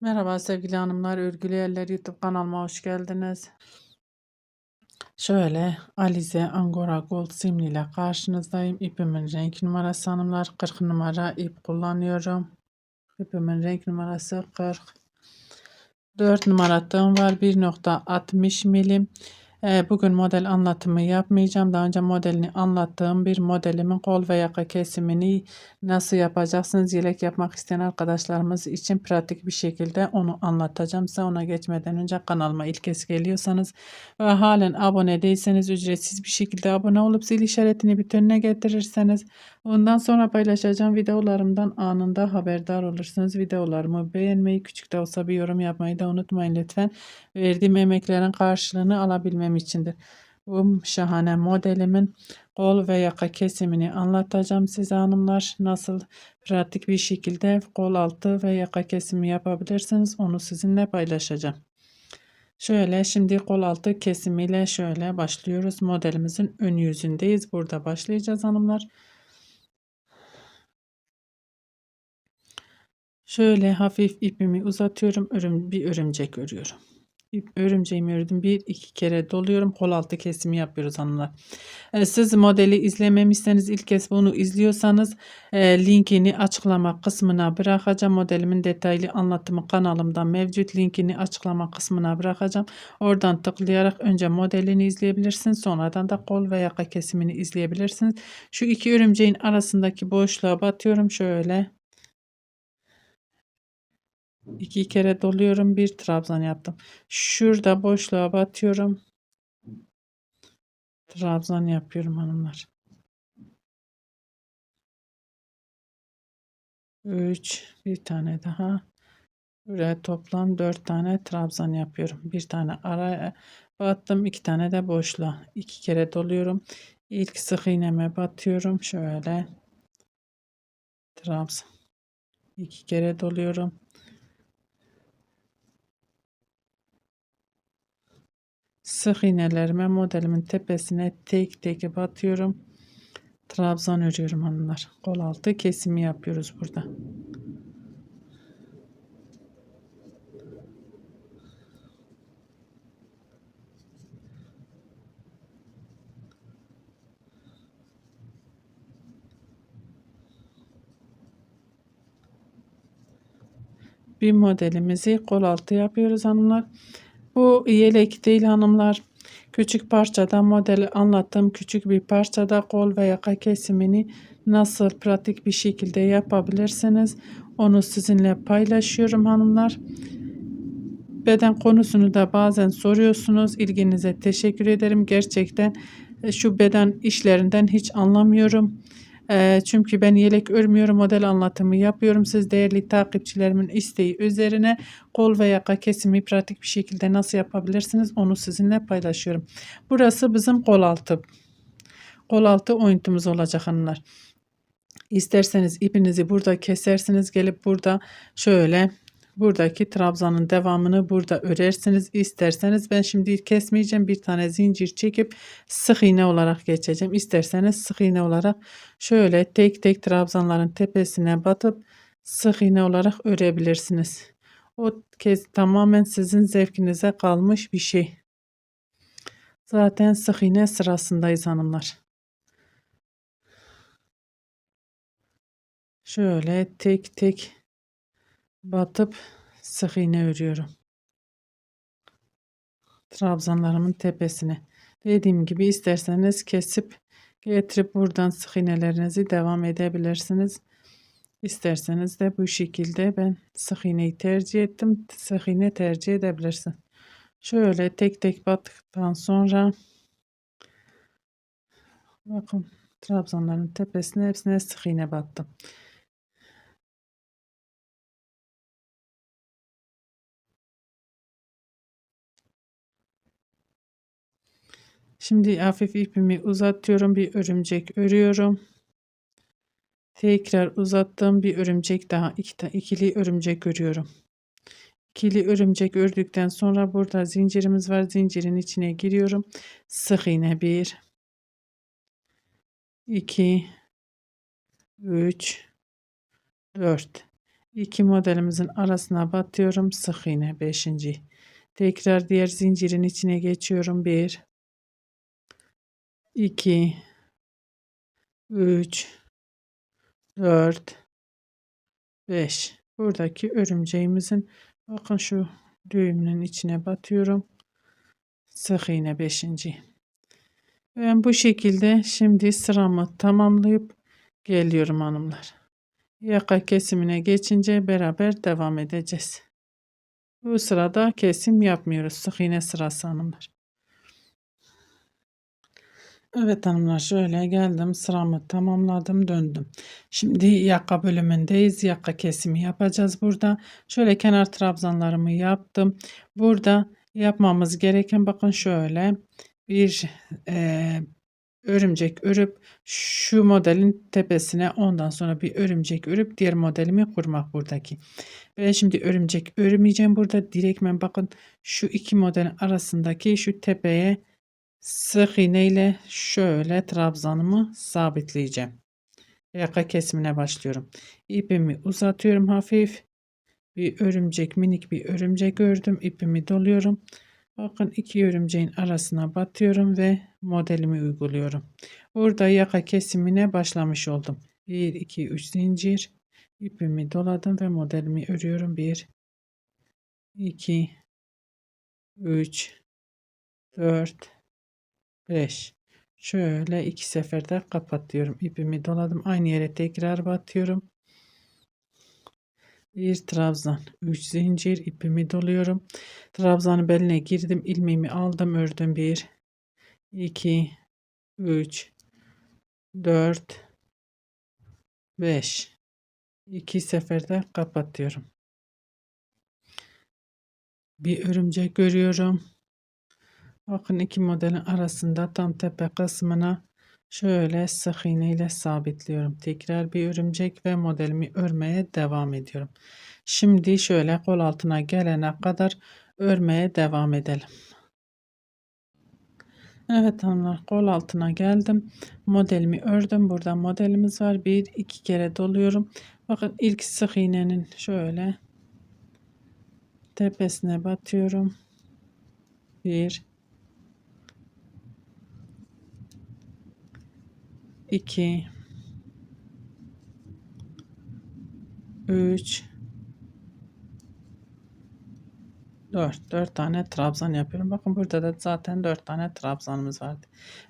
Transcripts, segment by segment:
Merhaba sevgili hanımlar, Örgülü Eller YouTube kanalıma hoş geldiniz. Şöyle Alize Angora Gold simli ile karşınızdayım. İpimin renk numarası hanımlar 40 numara ip kullanıyorum. İpimin renk numarası 40. 4 numara tığım var 1.60 milim. Ee, bugün model anlatımı yapmayacağım. Daha önce modelini anlattığım bir modelimin kol ve yaka kesimini nasıl yapacaksınız yelek yapmak isteyen arkadaşlarımız için pratik bir şekilde onu anlatacağım. Size ona geçmeden önce kanalıma ilk kez geliyorsanız ve halen abone değilseniz ücretsiz bir şekilde abone olup zil işaretini bütününe getirirseniz ondan sonra paylaşacağım videolarımdan anında haberdar olursunuz. Videolarımı beğenmeyi küçük de olsa bir yorum yapmayı da unutmayın lütfen. Verdiğim emeklerin karşılığını alabilmem içindir. Bu şahane modelimin kol ve yaka kesimini anlatacağım size hanımlar. Nasıl pratik bir şekilde kol altı ve yaka kesimi yapabilirsiniz onu sizinle paylaşacağım. Şöyle şimdi kol altı kesimiyle şöyle başlıyoruz. Modelimizin ön yüzündeyiz. Burada başlayacağız hanımlar. Şöyle hafif ipimi uzatıyorum. Örüm, bir örümcek örüyorum. İp, örümceğimi ördüm. Bir iki kere doluyorum. Kol altı kesimi yapıyoruz hanımlar. E, siz modeli izlememişseniz ilk kez bunu izliyorsanız e, linkini açıklama kısmına bırakacağım. Modelimin detaylı anlatımı kanalımda mevcut. Linkini açıklama kısmına bırakacağım. Oradan tıklayarak önce modelini izleyebilirsiniz. Sonradan da kol ve yaka kesimini izleyebilirsiniz. Şu iki örümceğin arasındaki boşluğa batıyorum. Şöyle İki kere doluyorum. Bir trabzan yaptım. Şurada boşluğa batıyorum. Trabzan yapıyorum hanımlar. 3 bir tane daha. Buraya toplam 4 tane trabzan yapıyorum. Bir tane araya battım. iki tane de boşluğa. iki kere doluyorum. İlk sık iğneme batıyorum. Şöyle trabzan. iki kere doluyorum. Sık iğnelerime modelimin tepesine tek tek batıyorum. Trabzan örüyorum hanımlar. Kol altı kesimi yapıyoruz burada. Bir modelimizi kol altı yapıyoruz hanımlar. Bu yelek değil hanımlar. Küçük parçada modeli anlattığım küçük bir parçada kol ve yaka kesimini nasıl pratik bir şekilde yapabilirsiniz. Onu sizinle paylaşıyorum hanımlar. Beden konusunu da bazen soruyorsunuz. İlginize teşekkür ederim. Gerçekten e, şu beden işlerinden hiç anlamıyorum. E, çünkü ben yelek örmüyorum, model anlatımı yapıyorum. Siz değerli takipçilerimin isteği üzerine kol ve yaka kesimi pratik bir şekilde nasıl yapabilirsiniz onu sizinle paylaşıyorum. Burası bizim kol altı. Kol altı oyuntumuz olacak hanımlar. İsterseniz ipinizi burada kesersiniz gelip burada şöyle buradaki trabzanın devamını burada örersiniz isterseniz. Ben şimdi kesmeyeceğim. Bir tane zincir çekip sık iğne olarak geçeceğim. İsterseniz sık iğne olarak şöyle tek tek trabzanların tepesine batıp sık iğne olarak örebilirsiniz. O kez tamamen sizin zevkinize kalmış bir şey. Zaten sık iğne sırasındayız hanımlar. Şöyle tek tek batıp sık iğne örüyorum. Trabzanlarımın tepesine. Dediğim gibi isterseniz kesip getirip buradan sık iğnelerinizi devam edebilirsiniz. İsterseniz de bu şekilde ben sık iğneyi tercih ettim. Sık iğne tercih edebilirsin. Şöyle tek tek battıktan sonra bakın trabzanların tepesine hepsine sık iğne battım. Şimdi hafif ipimi uzatıyorum. Bir örümcek örüyorum. Tekrar uzattım. Bir örümcek daha. İki, ikili örümcek örüyorum. İkili örümcek ördükten sonra burada zincirimiz var. Zincirin içine giriyorum. Sık iğne 1 2 3 4 İki modelimizin arasına batıyorum. Sık iğne 5. Tekrar diğer zincirin içine geçiyorum. 1 2 3 4 5 buradaki örümceğimizin bakın şu düğümünün içine batıyorum. Sık iğne 5. ben bu şekilde şimdi sıramı tamamlayıp geliyorum hanımlar. Yaka kesimine geçince beraber devam edeceğiz. Bu sırada kesim yapmıyoruz. Sık iğne sırası hanımlar Evet hanımlar şöyle geldim sıramı tamamladım döndüm. Şimdi yaka bölümündeyiz. Yaka kesimi yapacağız burada. Şöyle kenar trabzanlarımı yaptım. Burada yapmamız gereken bakın şöyle bir e, örümcek örüp şu modelin tepesine ondan sonra bir örümcek örüp diğer modelimi kurmak buradaki. Ben şimdi örümcek örmeyeceğim burada direktmen bakın şu iki modelin arasındaki şu tepeye Sık iğne ile şöyle trabzanımı sabitleyeceğim. Yaka kesimine başlıyorum. İpimi uzatıyorum hafif. Bir örümcek minik bir örümcek ördüm. İpimi doluyorum. Bakın iki örümceğin arasına batıyorum ve modelimi uyguluyorum. Burada yaka kesimine başlamış oldum. 1 2 3 zincir ipimi doladım ve modelimi örüyorum. 1 2 3 4 5 şöyle iki seferde kapatıyorum. İpimi doladım. Aynı yere tekrar batıyorum. Bir trabzan 3 zincir. İpimi doluyorum. Trabzanın beline girdim. İlmeğimi aldım. Ördüm. 1 2 3 4 5 iki seferde kapatıyorum. Bir örümcek görüyorum Bakın iki modelin arasında tam tepe kısmına şöyle sık iğne ile sabitliyorum. Tekrar bir örümcek ve modelimi örmeye devam ediyorum. Şimdi şöyle kol altına gelene kadar örmeye devam edelim. Evet hanımlar kol altına geldim. Modelimi ördüm. Burada modelimiz var. Bir iki kere doluyorum. Bakın ilk sık iğnenin şöyle tepesine batıyorum. Bir 2 3 4 4 tane trabzan yapıyorum. Bakın burada da zaten 4 tane trabzanımız vardı.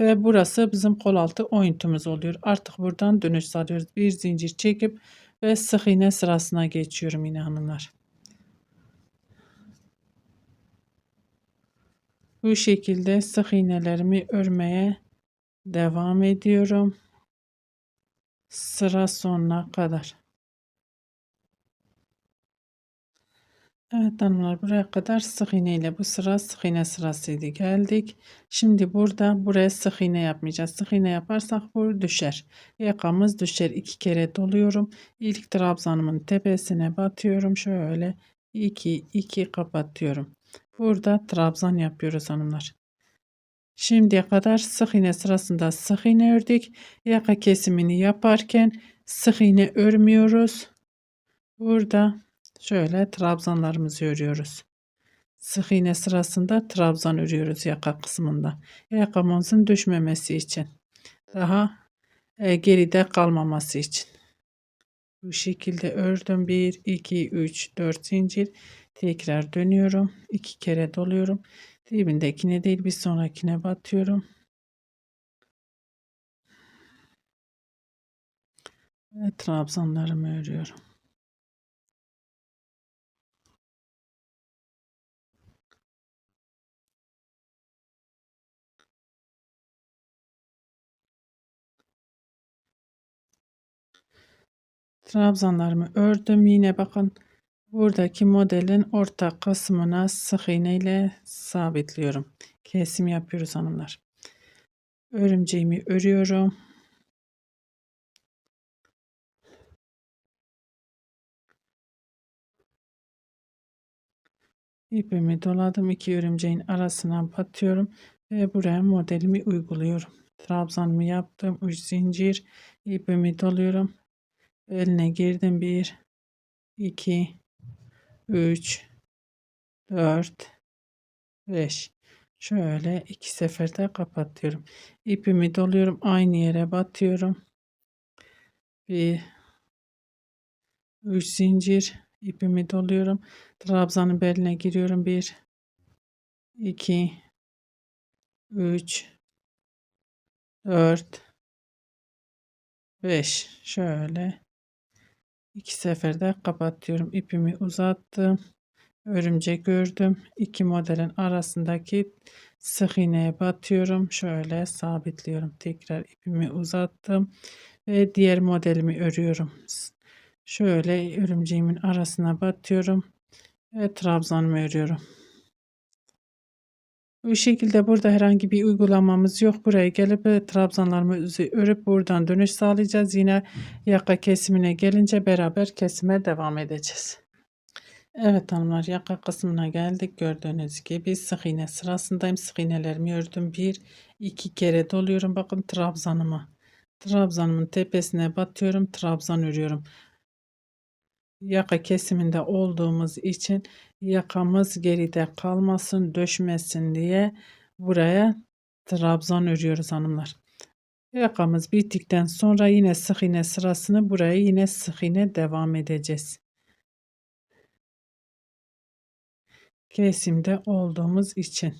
Ve burası bizim kol altı oyuntumuz oluyor. Artık buradan dönüş sağlıyoruz. Bir zincir çekip ve sık iğne sırasına geçiyorum yine hanımlar. Bu şekilde sık iğnelerimi örmeye Devam ediyorum. Sıra sonuna kadar. Evet hanımlar buraya kadar sık iğne ile bu sıra sık iğne sırasıydı geldik. Şimdi burada buraya sık iğne yapmayacağız. Sık iğne yaparsak bu düşer. Yakamız düşer. iki kere doluyorum. İlk trabzanımın tepesine batıyorum. Şöyle 2 2 kapatıyorum. Burada trabzan yapıyoruz hanımlar. Şimdiye kadar sık iğne sırasında sık iğne ördük. Yaka kesimini yaparken sık iğne örmüyoruz. Burada şöyle trabzanlarımızı örüyoruz. Sık iğne sırasında trabzan örüyoruz yaka kısmında. Yakamızın düşmemesi için. Daha e, geride kalmaması için. Bu şekilde ördüm. 1, 2, 3, 4 zincir. Tekrar dönüyorum. 2 kere doluyorum. Dibindekine değil bir sonrakine batıyorum. Ve trabzanlarımı örüyorum. Trabzanlarımı ördüm. Yine bakın Buradaki modelin orta kısmına sık iğne ile sabitliyorum. Kesim yapıyoruz hanımlar. Örümceğimi örüyorum. İpimi doladım. iki örümceğin arasına batıyorum ve buraya modelimi uyguluyorum. Trabzanımı yaptım. 3 zincir. ipimi doluyorum. Eline girdim. 1 2 3 4 5 şöyle iki seferde kapatıyorum. İpimi doluyorum aynı yere batıyorum. Bir 3 zincir. İpimi doluyorum. Trabzanın beline giriyorum. 1 2 3 4 5 şöyle iki seferde kapatıyorum. İpimi uzattım. Örümcek ördüm iki modelin arasındaki sık iğneye batıyorum. Şöyle sabitliyorum. Tekrar ipimi uzattım ve diğer modelimi örüyorum. Şöyle örümceğimin arasına batıyorum ve trabzanımı örüyorum bu şekilde burada herhangi bir uygulamamız yok. Buraya gelip e, trabzanlarımızı örüp buradan dönüş sağlayacağız. Yine yaka kesimine gelince beraber kesime devam edeceğiz. Evet hanımlar yaka kısmına geldik. Gördüğünüz gibi sık iğne sırasındayım. Sık iğnelerimi ördüm. Bir, iki kere doluyorum. Bakın trabzanıma. Trabzanımın tepesine batıyorum. Trabzan örüyorum yaka kesiminde olduğumuz için yakamız geride kalmasın, döşmesin diye buraya trabzan örüyoruz hanımlar. Yakamız bittikten sonra yine sık iğne sırasını buraya yine sık iğne devam edeceğiz. Kesimde olduğumuz için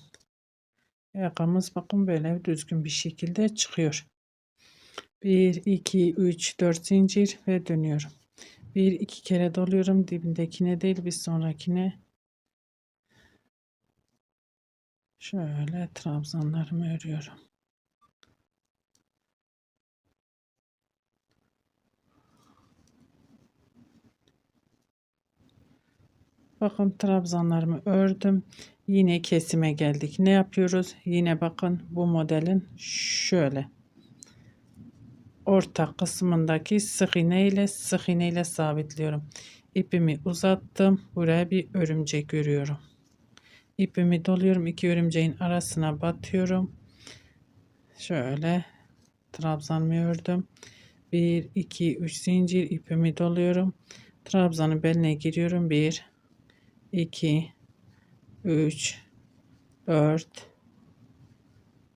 yakamız bakın böyle düzgün bir şekilde çıkıyor. 1 2 3 4 zincir ve dönüyorum. Bir iki kere doluyorum dibindekine değil bir sonrakine. Şöyle trabzanlarımı örüyorum. Bakın trabzanlarımı ördüm. Yine kesime geldik. Ne yapıyoruz? Yine bakın bu modelin şöyle orta kısmındaki sık iğne ile sık iğne ile sabitliyorum. İpimi uzattım. Buraya bir örümcek görüyorum. İpimi doluyorum. iki örümceğin arasına batıyorum. Şöyle trabzanımı ördüm. 1 2 3 zincir ipimi doluyorum. Trabzanın beline giriyorum. 1 2 3 4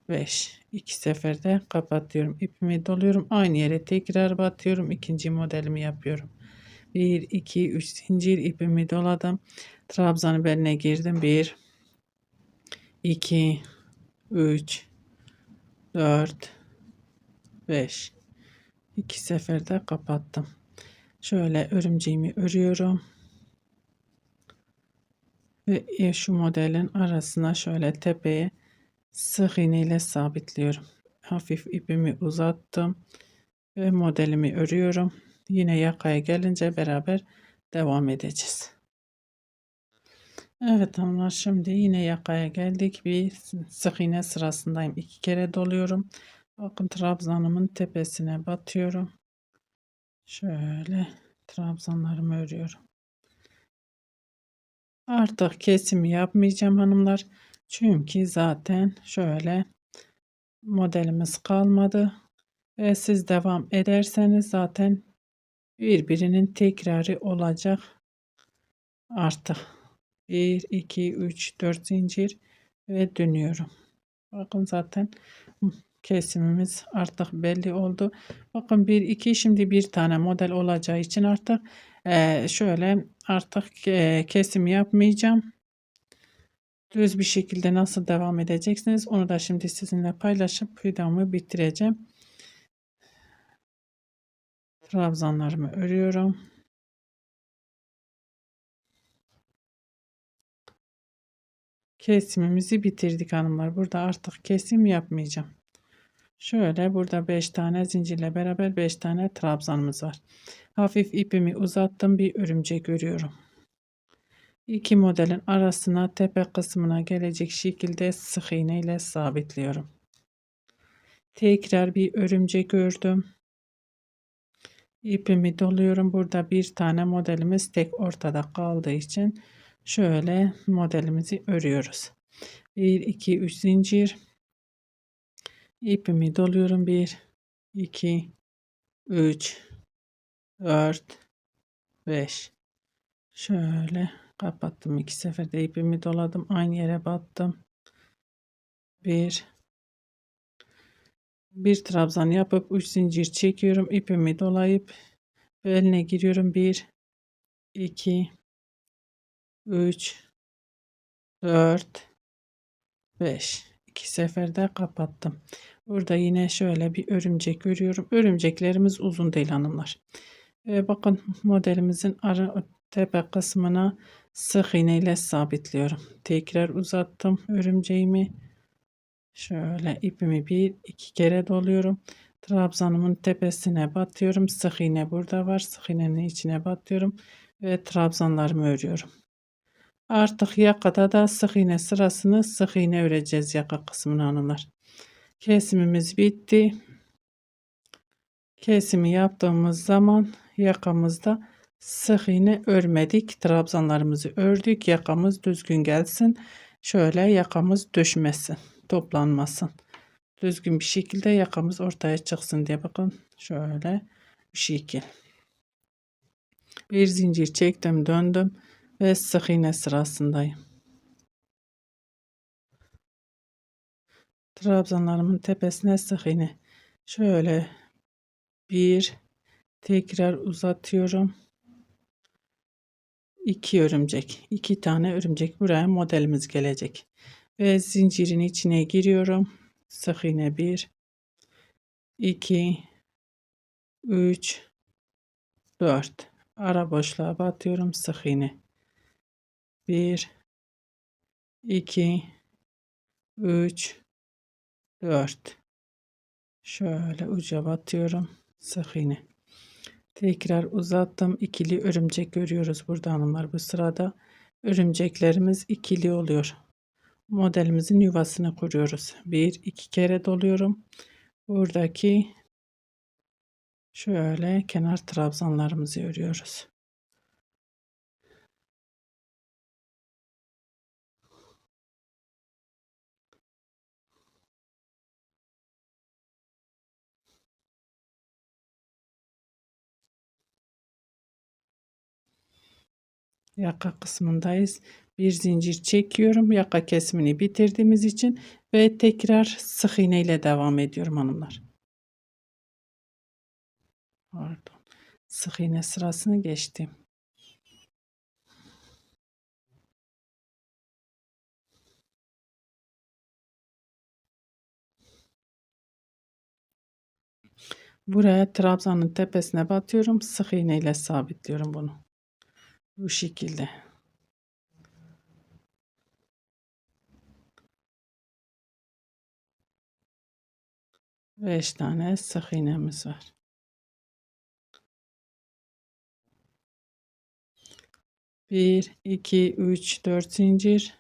5 iki seferde kapatıyorum. İpimi doluyorum. Aynı yere tekrar batıyorum. İkinci modelimi yapıyorum. 1 2 3 zincir ipimi doladım. Trabzanı beline girdim. 1 2 3 4 5 iki seferde kapattım. Şöyle örümceğimi örüyorum. Ve şu modelin arasına şöyle tepeye sık iğne sabitliyorum. Hafif ipimi uzattım ve modelimi örüyorum. Yine yakaya gelince beraber devam edeceğiz. Evet hanımlar şimdi yine yakaya geldik. Bir sık iğne sırasındayım. iki kere doluyorum. Bakın trabzanımın tepesine batıyorum. Şöyle trabzanlarımı örüyorum. Artık kesim yapmayacağım hanımlar. Çünkü zaten şöyle modelimiz kalmadı. Ve siz devam ederseniz zaten birbirinin tekrarı olacak. Artık 1, 2, 3, 4 zincir ve dönüyorum. Bakın zaten kesimimiz artık belli oldu. Bakın 1, 2 şimdi bir tane model olacağı için artık şöyle artık kesim yapmayacağım düz bir şekilde nasıl devam edeceksiniz onu da şimdi sizinle paylaşıp videomu bitireceğim. Trabzanlarımı örüyorum. Kesimimizi bitirdik hanımlar. Burada artık kesim yapmayacağım. Şöyle burada 5 tane zincirle beraber 5 tane trabzanımız var. Hafif ipimi uzattım bir örümcek örüyorum. İki modelin arasına tepe kısmına gelecek şekilde sık iğne ile sabitliyorum. Tekrar bir örümcek ördüm. İpimi doluyorum. Burada bir tane modelimiz tek ortada kaldığı için şöyle modelimizi örüyoruz. 1 2 3 zincir ipimi doluyorum. 1 2 3 4 5 Şöyle kapattım. iki seferde ipimi doladım. Aynı yere battım. Bir bir trabzan yapıp 3 zincir çekiyorum. ipimi dolayıp beline giriyorum. 1 2 3 4 5 2 seferde kapattım. Burada yine şöyle bir örümcek görüyorum. Örümceklerimiz uzun değil hanımlar. Ee, bakın modelimizin ara tepe kısmına sık iğne ile sabitliyorum. Tekrar uzattım örümceğimi. Şöyle ipimi bir iki kere doluyorum. Trabzanımın tepesine batıyorum. Sık iğne burada var. Sık iğnenin içine batıyorum ve trabzanlarımı örüyorum. Artık yakada da sık iğne sırasını sık iğne öreceğiz yaka kısmını hanımlar. Kesimimiz bitti. Kesimi yaptığımız zaman yakamızda sık iğne örmedik. Trabzanlarımızı ördük. Yakamız düzgün gelsin. Şöyle yakamız düşmesin. Toplanmasın. Düzgün bir şekilde yakamız ortaya çıksın diye bakın. Şöyle bu şekil. Bir zincir çektim döndüm ve sık iğne sırasındayım. Trabzanlarımın tepesine sık iğne. Şöyle bir tekrar uzatıyorum. 2 örümcek. 2 tane örümcek buraya modelimiz gelecek. Ve zincirin içine giriyorum. Sık iğne 1 2 3 4 ara boşluğa batıyorum sık iğne 1 2 3 4 şöyle uca batıyorum sık iğne tekrar uzattım. İkili örümcek görüyoruz burada hanımlar bu sırada. Örümceklerimiz ikili oluyor. Modelimizin yuvasını kuruyoruz. Bir iki kere doluyorum. Buradaki şöyle kenar trabzanlarımızı örüyoruz yaka kısmındayız. Bir zincir çekiyorum. Yaka kesimini bitirdiğimiz için ve tekrar sık iğne ile devam ediyorum hanımlar. Pardon. Sık iğne sırasını geçtim. Buraya trabzanın tepesine batıyorum. Sık iğne ile sabitliyorum bunu. Bu şekilde. Beş tane sık iğnemiz var. Bir, iki, üç, dört zincir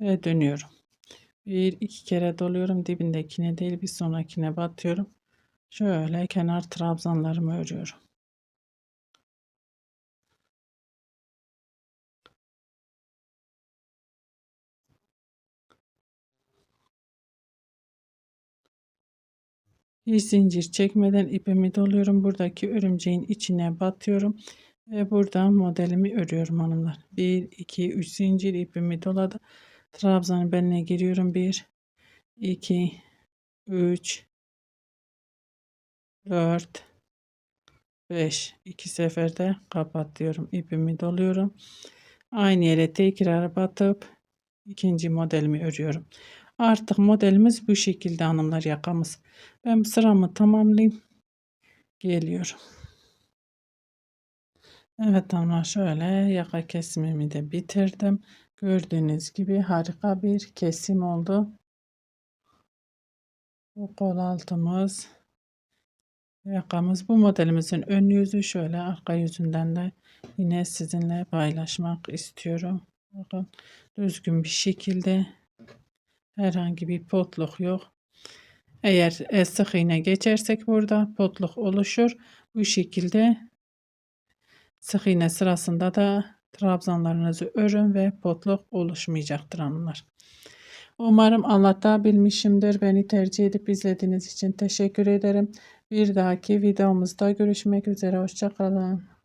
ve dönüyorum. Bir, iki kere doluyorum. Dibindekine değil bir sonrakine batıyorum. Şöyle kenar trabzanlarımı örüyorum. Bir zincir çekmeden ipimi doluyorum. Buradaki örümceğin içine batıyorum. Ve buradan modelimi örüyorum hanımlar. 1, 2, 3 zincir ipimi doladı. Trabzanın beline giriyorum. 1, 2, 3, 4, 5. 2 seferde kapatıyorum. ipimi doluyorum. Aynı yere tekrar batıp ikinci modelimi örüyorum. Artık modelimiz bu şekilde hanımlar yakamız. Ben sıramı tamamlayayım. Geliyorum. Evet hanımlar şöyle yaka kesimimi de bitirdim. Gördüğünüz gibi harika bir kesim oldu. Bu kol altımız. Yakamız bu modelimizin ön yüzü şöyle arka yüzünden de yine sizinle paylaşmak istiyorum. Bakın düzgün bir şekilde Herhangi bir potluk yok. Eğer e, sık iğne geçersek burada potluk oluşur. Bu şekilde sık iğne sırasında da trabzanlarınızı örün ve potluk oluşmayacaktır hanımlar. Umarım anlatabilmişimdir. Beni tercih edip izlediğiniz için teşekkür ederim. Bir dahaki videomuzda görüşmek üzere. Hoşçakalın.